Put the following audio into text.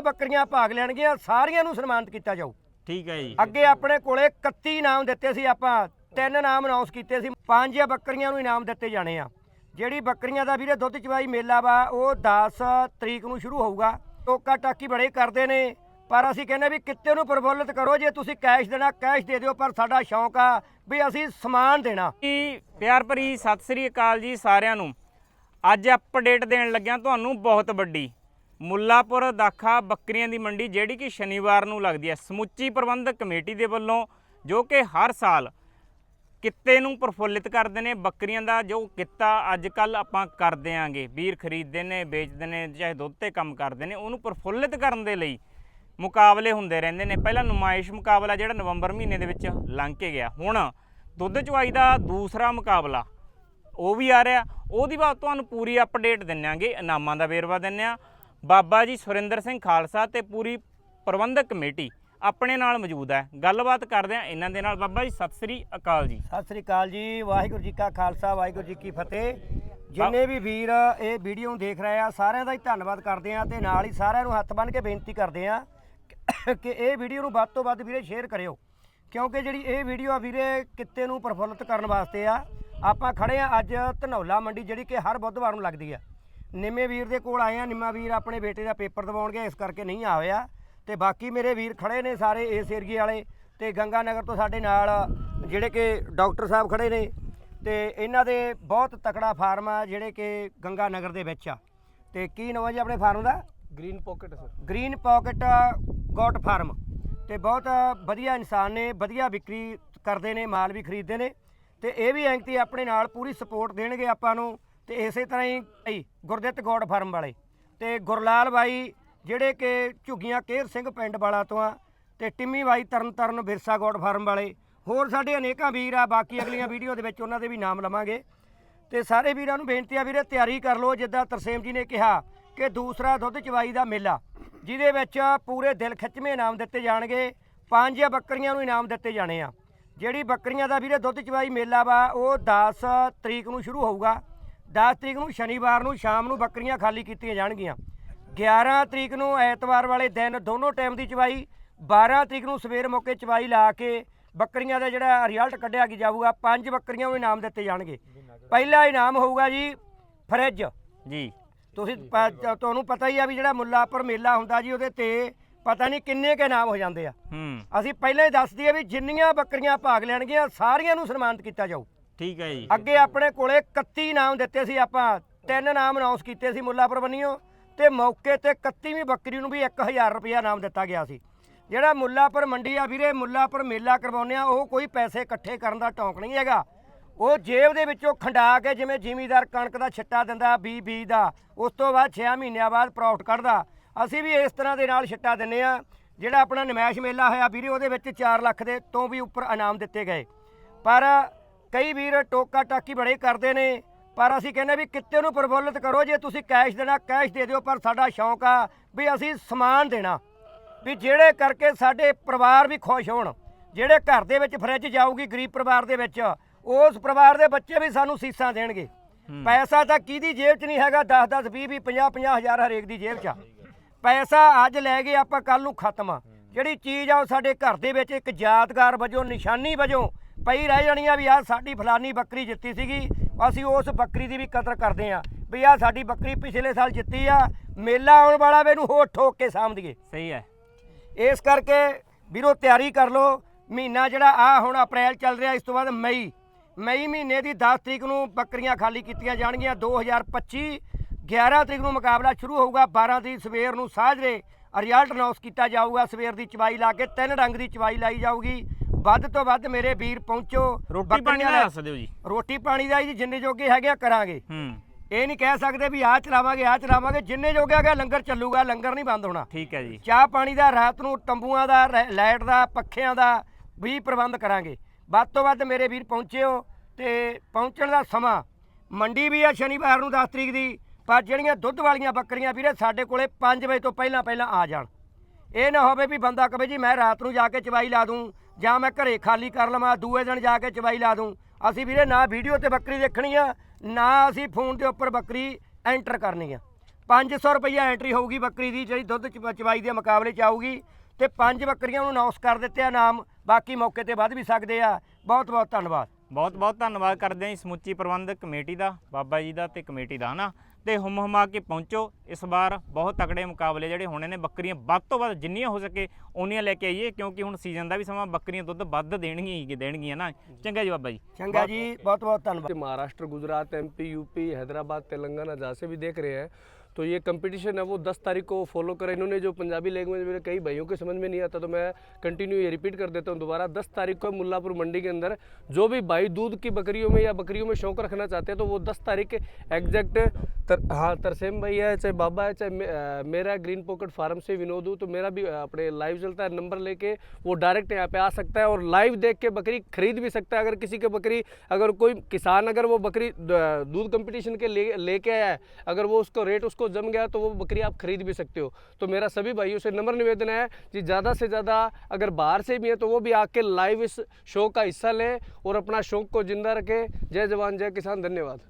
ਬੱਕਰੀਆਂ ਭਾਗ ਲੈਣਗੀਆਂ ਸਾਰੀਆਂ ਨੂੰ ਸਨਮਾਨਿਤ ਕੀਤਾ ਜਾਊ। ਠੀਕ ਹੈ ਜੀ। ਅੱਗੇ ਆਪਣੇ ਕੋਲੇ 31 ਇਨਾਮ ਦਿੱਤੇ ਸੀ ਆਪਾਂ ਤਿੰਨ ਇਨਾਮ ਅਨਾਉਂਸ ਕੀਤੇ ਸੀ ਪੰਜ ਬੱਕਰੀਆਂ ਨੂੰ ਇਨਾਮ ਦਿੱਤੇ ਜਾਣੇ ਆ। ਜਿਹੜੀ ਬੱਕਰੀਆਂ ਦਾ ਵੀਰੇ ਦੁੱਧ ਚਵਾਈ ਮੇਲਾ ਵਾ ਉਹ 10 ਤਰੀਕ ਨੂੰ ਸ਼ੁਰੂ ਹੋਊਗਾ। ਟੋਕਾ ਟਾਕੀ ਬੜੇ ਕਰਦੇ ਨੇ ਪਰ ਅਸੀਂ ਕਹਿੰਦੇ ਵੀ ਕਿੱਤੇ ਨੂੰ ਪ੍ਰਫੁੱਲਿਤ ਕਰੋ ਜੇ ਤੁਸੀਂ ਕੈਸ਼ ਦੇਣਾ ਕੈਸ਼ ਦੇ ਦਿਓ ਪਰ ਸਾਡਾ ਸ਼ੌਂਕ ਆ ਵੀ ਅਸੀਂ ਸਮਾਨ ਦੇਣਾ। ਜੀ ਪਿਆਰ ਭਰੀ ਸਤਿ ਸ੍ਰੀ ਅਕਾਲ ਜੀ ਸਾਰਿਆਂ ਨੂੰ। ਅੱਜ ਅਪਡੇਟ ਦੇਣ ਲੱਗਿਆ ਤੁਹਾਨੂੰ ਬਹੁਤ ਵੱਡੀ। ਮੁੱਲਾਪੁਰ ਦਾਖਾ ਬੱਕਰੀਆਂ ਦੀ ਮੰਡੀ, ਜਿਹੜੀ ਕਿ ਸ਼ਨੀਵਾਰ ਨੂੰ ਲੱਗਦੀ ਹੈ। ਸਮੁੱਚੀ ਪ੍ਰਬੰਧਕ ਕਮੇਟੀ ਦੇ ਵੱਲੋਂ, ਜੋ ਕਿ ਹਰ ਸਾਲ ਕਿੱਤੇ ਨੂੰ ਪ੍ਰਫੁੱਲਿਤ ਕਰਦੇ ਨੇ, ਬੱਕਰੀਆਂ ਦਾ ਜੋ ਕਿੱਤਾ ਅੱਜ ਕੱਲ ਆਪਾਂ ਕਰਦੇ ਆਂਗੇ ਵੀਰ ਖਰੀਦਦੇ ਨੇ, ਵੇਚਦੇ ਨੇ, ਚਾਹੇ ਦੁੱਧ ਤੇ ਕੰਮ ਕਰਦੇ ਨੇ, ਉਹਨੂੰ ਪ੍ਰਫੁੱਲਿਤ ਕਰਨ ਦੇ ਲਈ ਮੁਕਾਬਲੇ ਹੁੰਦੇ ਰਹਿੰਦੇ ਨੇ। ਪਹਿਲਾ ਨੁਮਾਇਸ਼ ਮੁਕਾਬਲਾ ਜਿਹੜਾ ਨਵੰਬਰ ਮਹੀਨੇ ਦੇ ਵਿੱਚ ਲੰਘ ਕੇ ਗਿਆ। ਹੁਣ ਦੁੱਧ ਚੁਆਈ ਦਾ ਦੂਸਰਾ ਮੁਕਾਬਲਾ, ਉਹ ਵੀ ਆ ਰਿਹਾ। ਉਹਦੀ ਬਾਅਦ ਤੁਹਾਨੂੰ ਪੂਰੀ ਅਪਡੇਟ ਦਿੰਨਾਂਗੇ ਇਨਾਮਾਂ ਦਾ ਵੇਰਵਾ ਦਿੰਨੇ ਆ। ਬਾਬਾ ਜੀ ਸੁਰਿੰਦਰ ਸਿੰਘ ਖਾਲਸਾ ਤੇ ਪੂਰੀ ਪ੍ਰਬੰਧਕ ਕਮੇਟੀ ਆਪਣੇ ਨਾਲ ਮੌਜੂਦ ਹੈ। ਗੱਲਬਾਤ ਕਰਦੇ ਆ ਇਹਨਾਂ ਦੇ ਨਾਲ। ਬਾਬਾ ਜੀ ਸਤਿ ਸ੍ਰੀ ਅਕਾਲ ਜੀ। ਸਤਿ ਸ੍ਰੀ ਅਕਾਲ ਜੀ। ਵਾਹਿਗੁਰੂ ਜੀ ਕਾ ਖਾਲਸਾ ਵਾਹਿਗੁਰੂ ਜੀ ਕੀ ਫਤਿਹ। ਜਿੰਨੇ ਵੀ ਵੀਰ ਇਹ ਵੀਡੀਓ ਨੂੰ ਦੇਖ ਰਹੇ ਆ ਸਾਰਿਆਂ ਦਾ ਹੀ ਧੰਨਵਾਦ ਕਰਦੇ ਆ ਤੇ ਨਾਲ ਹੀ ਸਾਰਿਆਂ ਨੂੰ ਹੱਥ ਬੰਨ੍ਹ ਕੇ ਬੇਨਤੀ ਕਰਦੇ ਆ ਕਿ ਇਹ ਵੀਡੀਓ ਨੂੰ ਵੱਧ ਤੋਂ ਵੱਧ ਵੀਰੇ ਸ਼ੇਅਰ ਕਰਿਓ। ਕਿਉਂਕਿ ਜਿਹੜੀ ਇਹ ਵੀਡੀਓ ਆ ਵੀਰੇ ਕਿੱਤੇ ਨੂੰ ਪ੍ਰਫੁੱਲਤ ਕਰਨ ਵਾਸਤੇ ਆ। ਆਪਾਂ ਖੜੇ ਆ ਅੱਜ ਧਨੌਲਾ ਮੰਡੀ ਜਿਹੜੀ ਕਿ ਹਰ ਬੁੱਧਵਾਰ ਨੂੰ ਲੱਗਦੀ ਆ। ਨਿੰਮੇ ਵੀਰ ਦੇ ਕੋਲ ਆਏ ਆ ਨਿੰਮਾ ਵੀਰ ਆਪਣੇ ਬੇਟੇ ਦਾ ਪੇਪਰ ਦਿਵਾਉਣ ਗਿਆ ਇਸ ਕਰਕੇ ਨਹੀਂ ਆ ਹੋਇਆ ਤੇ ਬਾਕੀ ਮੇਰੇ ਵੀਰ ਖੜੇ ਨੇ ਸਾਰੇ ਇਸ ਏਰੀਏ ਵਾਲੇ ਤੇ ਗੰਗਾ ਨਗਰ ਤੋਂ ਸਾਡੇ ਨਾਲ ਜਿਹੜੇ ਕਿ ਡਾਕਟਰ ਸਾਹਿਬ ਖੜੇ ਨੇ ਤੇ ਇਹਨਾਂ ਦੇ ਬਹੁਤ ਤਕੜਾ ਫਾਰਮ ਆ ਜਿਹੜੇ ਕਿ ਗੰਗਾ ਨਗਰ ਦੇ ਵਿੱਚ ਆ। ਤੇ ਕੀ ਨਾਮ ਹੈ ਜੀ ਆਪਣੇ ਫਾਰਮ ਦਾ? Green pocket sir. Green pocket goat farm ਤੇ ਬਹੁਤ ਵਧੀਆ ਇਨਸਾਨ ਨੇ ਵਧੀਆ ਵਿਕਰੀ ਕਰਦੇ ਨੇ ਮਾਲ ਵੀ ਖਰੀਦਦੇ ਨੇ। ਤੇ ਇਹ ਵੀ ਐਂਤੀ ਆਪਣੇ ਨਾਲ ਪੂਰੀ ਸਪੋਰਟ ਦੇਣਗੇ ਆਪਾਂ ਨੂੰ। ਤੇ ਇਸੇ ਤਰ੍ਹਾਂ ਹੀ ਭਾਈ ਗੁਰਦਿੱਤ ਗੋਟ ਫਾਰਮ ਵਾਲੇ ਤੇ ਗੁਰਲਾਲ ਬਾਈ, ਜਿਹੜੇ ਕਿ ਝੁੱਗੀਆਂ ਕੇਰ ਸਿੰਘ ਪਿੰਡ ਵਾਲਾ ਤੋਂ ਆ ਤੇ ਟਿੰਮੀ ਬਾਈ ਤਰਨ ਤਰਨ ਬਿਰਸਾ ਗੋਟ ਫਾਰਮ ਵਾਲੇ। ਹੋਰ ਸਾਡੇ ਅਨੇਕਾਂ ਵੀਰ ਆ, ਬਾਕੀ ਅਗਲੀਆਂ ਵੀਡੀਓ ਦੇ ਵਿੱਚ ਉਹਨਾਂ ਦੇ ਵੀ ਨਾਮ ਲਵਾਂਗੇ। ਤੇ ਸਾਰੇ ਵੀਰਾਂ ਨੂੰ ਬੇਨਤੀ ਆ ਵੀਰੇ, ਤਿਆਰੀ ਕਰ ਲਓ, ਜਿੱਦਾਂ ਤਰਸੇਮ ਜੀ ਨੇ ਕਿਹਾ ਕਿ ਦੂਸਰਾ ਦੁੱਧ ਚਵਾਈ ਦਾ ਮੇਲਾ, ਜਿਹਦੇ ਵਿੱਚ ਪੂਰੇ ਦਿਲ ਖਿੱਚਵੇਂ ਇਨਾਮ ਦਿੱਤੇ ਜਾਣਗੇ। ਪੰਜ ਬੱਕਰੀਆਂ ਨੂੰ ਇਨਾਮ ਦਿੱਤੇ ਜਾਣੇ ਆ। ਜਿਹੜੀ ਬੱਕਰੀਆਂ ਦਾ ਵੀਰੇ ਦੁੱਧ ਚਵਾਈ ਮੇਲਾ ਵਾ, ਉਹ 10 ਤਰੀਕ ਨੂੰ ਸ਼ੁਰੂ ਹੋਊਗਾ। 10 ਤਰੀਕ ਨੂੰ ਸ਼ਨੀਵਾਰ ਨੂੰ ਸ਼ਾਮ ਨੂੰ ਬੱਕਰੀਆਂ ਖਾਲੀ ਕੀਤੀਆਂ ਜਾਣਗੀਆਂ। 11 ਤਰੀਕ ਨੂੰ ਐਤਵਾਰ ਵਾਲੇ ਦਿਨ ਦੋਨੋਂ ਟਾਈਮ ਦੀ ਚਵਾਈ 12 ਤਰੀਕ ਨੂੰ ਸਵੇਰ ਮੌਕੇ ਚਵਾਈ ਲਾ ਕੇ ਬੱਕਰੀਆਂ ਦਾ ਜਿਹੜਾ ਰਿਜ਼ਲਟ ਕੱਢਿਆ ਕੀ ਜਾਊਗਾ ਪੰਜ ਬੱਕਰੀਆਂ ਨੂੰ ਇਨਾਮ ਦਿੱਤੇ ਜਾਣਗੇ। ਪਹਿਲਾ ਇਨਾਮ ਹੋਊਗਾ ਜੀ ਫਰਿੱਜ। ਜੀ। ਤੁਸੀਂ ਤੁਹਾਨੂੰ ਪਤਾ ਹੀ ਆ ਵੀ ਜਿਹੜਾ ਮੁੱਲਾਪੁਰ ਮੇਲਾ ਹੁੰਦਾ ਜੀ ਉਹਦੇ ਤੇ ਪਤਾ ਨਹੀਂ ਕਿੰਨੇ ਕੇ ਇਨਾਮ ਹੋ ਜਾਂਦੇ ਆ। ਅਸੀਂ ਪਹਿਲਾਂ ਹੀ ਦੱਸ ਦਈਏ ਵੀ ਜਿੰਨੀਆਂ ਬੱਕਰੀਆਂ ਭਾਗ ਲੈਣਗੀਆਂ ਸਾਰੀਆਂ ਨੂੰ ਸਨਮਾਨਿਤ ਕੀਤਾ ਜਾਊ। ਠੀਕ ਹੈ ਜੀ। ਅੱਗੇ ਆਪਣੇ ਕੋਲੇ 31 ਇਨਾਮ ਦਿੱਤੇ ਸੀ ਆਪਾਂ, ਤਿੰਨ ਇਨਾਮ ਅਨਾਉਂਸ ਕੀਤੇ ਸੀ ਮੁੱਲਾਪੁਰ ਬੰਨਿਓ, ਤੇ ਮੌਕੇ ਤੇ 31ਵੀਂ ਬੱਕਰੀ ਨੂੰ ਵੀ 1000 ਰੁਪਇਆ ਇਨਾਮ ਦਿੱਤਾ ਗਿਆ ਸੀ। ਜਿਹੜਾ ਮੁੱਲਾਪੁਰ ਮੰਡੀ ਆ ਵੀਰੇ, ਮੁੱਲਾਪੁਰ ਮੇਲਾ ਕਰਵਾਉਂਦੇ ਆ, ਉਹ ਕੋਈ ਪੈਸੇ ਇਕੱਠੇ ਕਰਨ ਦਾ ਟੌਂਕ ਨਹੀਂ ਹੈਗਾ। ਉਹ ਜੇਬ ਦੇ ਵਿੱਚੋਂ ਖੰਡਾ ਕੇ ਜਿਵੇਂ ਜ਼ਿਮੀਦਾਰ ਕਣਕ ਦਾ ਛਿੱਟਾ ਦਿੰਦਾ, ਬੀ ਬੀ ਦਾ, ਉਸ ਤੋਂ ਬਾਅਦ 6 ਮਹੀਨਿਆਂ ਬਾਅਦ ਪ੍ਰੋਫਿਟ ਕੱਢਦਾ। ਅਸੀਂ ਵੀ ਇਸ ਤਰ੍ਹਾਂ ਦੇ ਨਾਲ ਛਿੱਟਾ ਦਿੰਨੇ ਆ। ਜਿਹੜਾ ਆਪਣਾ ਨਮੈਸ਼ ਮੇਲਾ ਹੋਇਆ ਵੀਰੇ, ਉਹਦੇ ਵਿੱਚ 4 ਲੱਖ ਦੇ ਤੋਂ ਵੀ ਉੱਪਰ ਇਨਾਮ ਦਿੱਤੇ ਗਏ। ਪਰ ਕਈ ਵੀਰ ਟੋਕਾ ਟਾਕੀ ਬੜੇ ਕਰਦੇ ਨੇ ਪਰ ਅਸੀਂ ਕਹਿੰਦੇ ਵੀ ਕਿੱਤੇ ਨੂੰ ਪ੍ਰਫੁੱਲਿਤ ਕਰੋ ਜੇ ਤੁਸੀਂ ਕੈਸ਼ ਦੇਣਾ ਕੈਸ਼ ਦੇ ਦਿਓ ਪਰ ਸਾਡਾ ਸ਼ੌਂਕ ਆ ਵੀ ਅਸੀਂ ਸਮਾਨ ਦੇਣਾ। ਵੀ ਜਿਹੜੇ ਕਰਕੇ ਸਾਡੇ ਪਰਿਵਾਰ ਵੀ ਖੁਸ਼ ਹੋਣ ਜਿਹੜੇ ਘਰ ਦੇ ਵਿੱਚ ਫਰਿੱਜ ਜਾਊਗੀ ਗਰੀਬ ਪਰਿਵਾਰ ਦੇ ਵਿੱਚ ਉਸ ਪਰਿਵਾਰ ਦੇ ਬੱਚੇ ਵੀ ਸਾਨੂੰ ਸੀਸਾਂ ਦੇਣਗੇ। ਪੈਸਾ ਤਾਂ ਕਿਹਦੀ ਜੇਬ 'ਚ ਨਹੀਂ ਹੈਗਾ 10 10 20 20 50 50 ਹਜ਼ਾਰ ਹਰੇਕ ਦੀ ਜੇਬ 'ਚ ਆ। ਪੈਸਾ ਅੱਜ ਲੈ ਗਏ ਆਪਾਂ ਕੱਲ ਨੂੰ ਖਤਮ ਆ। ਜਿਹੜੀ ਚੀਜ਼ ਆ ਉਹ ਸਾਡੇ ਘਰ ਦੇ ਵਿੱਚ ਇੱਕ ਯਾਦਗਾਰ ਵਜੋਂ ਨਿਸ਼ਾਨੀ ਵਜੋਂ ਪਈ ਰਹਿ ਜਾਣੀ ਆ ਵੀ ਆਹ ਸਾਡੀ ਫਲਾਨੀ ਬੱਕਰੀ ਜਿੱਤੀ ਸੀਗੀ ਅਸੀਂ ਉਸ ਬੱਕਰੀ ਦੀ ਵੀ ਕਦਰ ਕਰਦੇ ਆ ਵੀ ਆਹ ਸਾਡੀ ਬੱਕਰੀ ਪਿਛਲੇ ਸਾਲ ਜਿੱਤੀ ਆ ਮੇਲਾ ਆਉਣ ਵਾਲਾ ਵੇ ਇਹਨੂੰ ਹੋਰ ਠੋਕ ਕੇ ਸਾਂਭ ਸਹੀ ਹੈ। ਇਸ ਕਰਕੇ ਵੀਰੋ ਤਿਆਰੀ ਕਰ ਲਓ ਮਹੀਨਾ ਜਿਹੜਾ ਆ ਹੁਣ ਅਪ੍ਰੈਲ ਚੱਲ ਰਿਹਾ ਇਸ ਤੋਂ ਬਾਅਦ ਮਈ। ਮਈ ਮਹੀਨੇ ਦੀ 10 ਤਰੀਕ ਨੂੰ ਬੱਕਰੀਆਂ ਖਾਲੀ ਕੀਤੀਆਂ ਜਾਣਗੀਆਂ 2025 11 ਤਰੀਕ ਨੂੰ ਮੁਕਾਬਲਾ ਸ਼ੁਰੂ ਹੋਊਗਾ 12 ਤਰੀਕ ਸਵੇਰ ਨੂੰ ਸਾਜਰੇ ਰਿਜ਼ਲਟ ਅਨਾਉਂਸ ਕੀਤਾ ਜਾਊਗਾ ਸਵੇਰ ਦੀ ਚਵਾਈ ਲਾ ਕੇ ਤਿੰਨ ਰੰਗ ਦੀ ਚਵਾਈ ਲਾਈ ਜਾਊਗੀ। ਵੱਧ ਤੋਂ ਵੱਧ ਮੇਰੇ ਵੀਰ ਪਹੁੰਚੋ। ਰੋਟੀ ਪਾਣੀ ਦਾ ਦੱਸ ਦਿਓ ਜੀ। ਰੋਟੀ ਪਾਣੀ ਦਾ ਜੀ ਜਿੰਨੇ ਜੋਗੇ ਹੈਗੇ ਆ ਕਰਾਂਗੇ। ਹੂੰ। ਇਹ ਨਹੀਂ ਕਹਿ ਸਕਦੇ ਵੀ ਆਹ ਚਲਾਵਾਂਗੇ ਆਹ ਚਲਾਵਾਂਗੇ। ਜਿੰਨੇ ਜੋਗੇ ਹੈਗਾ ਲੰਗਰ ਚੱਲੂਗਾ ਲੰਗਰ ਨਹੀਂ ਬੰਦ ਹੋਣਾ। ਠੀਕ ਹੈ ਜੀ। ਚਾਹ ਪਾਣੀ ਦਾ ਰਾਤ ਨੂੰ ਤੰਬੂਆਂ ਦਾ ਰੈ- ਲਾਈਟ ਦਾ ਪੱਖਿਆਂ ਦਾ ਵੀ ਪ੍ਰਬੰਧ ਕਰਾਂਗੇ। ਵੱਧ ਤੋਂ ਵੱਧ ਮੇਰੇ ਵੀਰ ਪਹੁੰਚਿਓ ਤੇ ਪਹੁੰਚਣ ਦਾ ਸਮਾਂ। ਮੰਡੀ ਵੀ ਆ ਸ਼ਨੀਵਾਰ ਨੂੰ 10 ਤਰੀਕ ਦੀ ਪਰ ਜਿਹੜੀਆਂ ਦੁੱਧ ਵਾਲੀਆਂ ਬੱਕਰੀਆਂ ਵੀਰੇ ਸਾਡੇ ਕੋਲੇ 5 ਵਜੇ ਤੋਂ ਪਹਿਲਾਂ ਪਹਿਲਾਂ ਆ ਜਾਣ। ਇਹ ਨਾ ਹੋਵੇ ਵੀ ਬੰਦਾ ਕਵੇ ਜੀ ਮੈਂ ਰਾਤ ਨੂੰ ਜਾ ਕੇ ਚਵਾਈ ਲਾ ਦੂੰ ਜਾਂ ਮੈਂ ਘਰੇ ਖਾਲੀ ਕਰ ਲਵਾਂ, ਦੂਏ ਦਿਨ ਜਾ ਕੇ ਚਵਾਈ ਲਾ ਦੂੰ। ਅਸੀਂ ਵੀਰੇ ਨਾ ਵੀਡੀਓ ਤੇ ਬੱਕਰੀ ਦੇਖਣੀ ਆ, ਨਾ ਅਸੀਂ ਫੋਨ ਦੇ ਉੱਪਰ ਬੱਕਰੀ ਐਂਟਰ ਕਰਨੀ ਆ। 500 ਰੁਪਈਆ ਐਂਟਰੀ ਹੋਊਗੀ ਬੱਕਰੀ ਦੀ, ਜਿਹੜੀ ਦੁੱਧ ਚਵਾਈ ਦੇ ਮੁਕਾਬਲੇ ਚ ਆਊਗੀ। ਤੇ ਪੰਜ ਬੱਕਰੀਆਂ ਨੂੰ ਅਨਾਉਂਸ ਕਰ ਦਿੱਤੇ ਆ ਨਾਮ, ਬਾਕੀ ਮੌਕੇ ਤੇ ਵੱਧ ਵੀ ਸਕਦੇ ਆ। ਬਹੁਤ ਬਹੁਤ ਧੰਨਵਾਦ। ਬਹੁਤ ਬਹੁਤ ਧੰਨਵਾਦ ਕਰਦੇ ਹਾਂ ਜੀ ਸਮੁੱਚੀ ਪ੍ਰਬੰਧਕ ਕਮੇਟੀ ਦਾ, ਬਾਬਾ ਜੀ ਦਾ ਤੇ ਕਮੇਟੀ ਦਾ, ਹਨਾ? ਤੇ ਹੁਮ ਹੁਮਾ ਕੇ ਪਹੁੰਚੋ ਇਸ ਵਾਰ ਬਹੁਤ ਤਕੜੇ ਮੁਕਾਬਲੇ ਜਿਹੜੇ ਹੋਣੇ ਨੇ ਬੱਕਰੀਆਂ ਵੱਧ ਤੋਂ ਵੱਧ ਜਿੰਨੀਆਂ ਹੋ ਸਕੇ ਓਨੀਆਂ ਲੈ ਕੇ ਆਈਏ ਕਿਉਂਕਿ ਹੁਣ ਸੀਜ਼ਨ ਦਾ ਵੀ ਸਮਾਂ ਬੱਕਰੀਆਂ ਦੁੱਧ ਵੱਧ ਦੇਣਗੀਆਂ ਹੀ ਦੇਣਗੀਆਂ ਨਾ ਚੰਗਾ ਜੀ ਬਾਬਾ ਜੀ ਚੰਗਾ ਜੀ ਬਹੁਤ ਬਹੁਤ ਧੰਨਵਾਦ महाराष्ट्र गुजरात एमपी यूपी हैदराबाद तेलंगाना जहाँ से भी देख रहे हैं तो ये कंपटीशन है वो 10 तारीख को फॉलो करें इन्होंने जो पंजाबी लैंग्वेज मेरे कई भाइयों के समझ में नहीं आता तो मैं कंटिन्यू ये रिपीट कर देता हूँ दोबारा 10 तारीख को मुल्लापुर मंडी के अंदर जो भी भाई दूध की बकरियों में या बकरियों में शौक रखना चाहते हैं तो वो 10 तारीख एग्जैक्ट तर, हाँ तरसेम भाई है चाहे बाबा है चाहे मे, मेरा ग्रीन पॉकेट फार्म से विनोद हूँ तो मेरा भी अपने लाइव चलता है नंबर लेके वो डायरेक्ट यहाँ पे आ सकता है और लाइव देख के बकरी खरीद भी सकता है अगर किसी के बकरी अगर कोई किसान अगर वो बकरी दूध कंपटीशन के ले लेके आया है अगर वो उसको रेट उसको जम गया तो वो बकरी आप खरीद भी सकते हो। तो मेरा सभी भाइयों से नम्र निवेदन है कि ज़्यादा से ज़्यादा अगर बाहर से भी है तो वो भी आके लाइव इस शो का हिस्सा लें और अपना शौक को ज़िंदा रखें। जय जवान जय किसान धन्यवाद।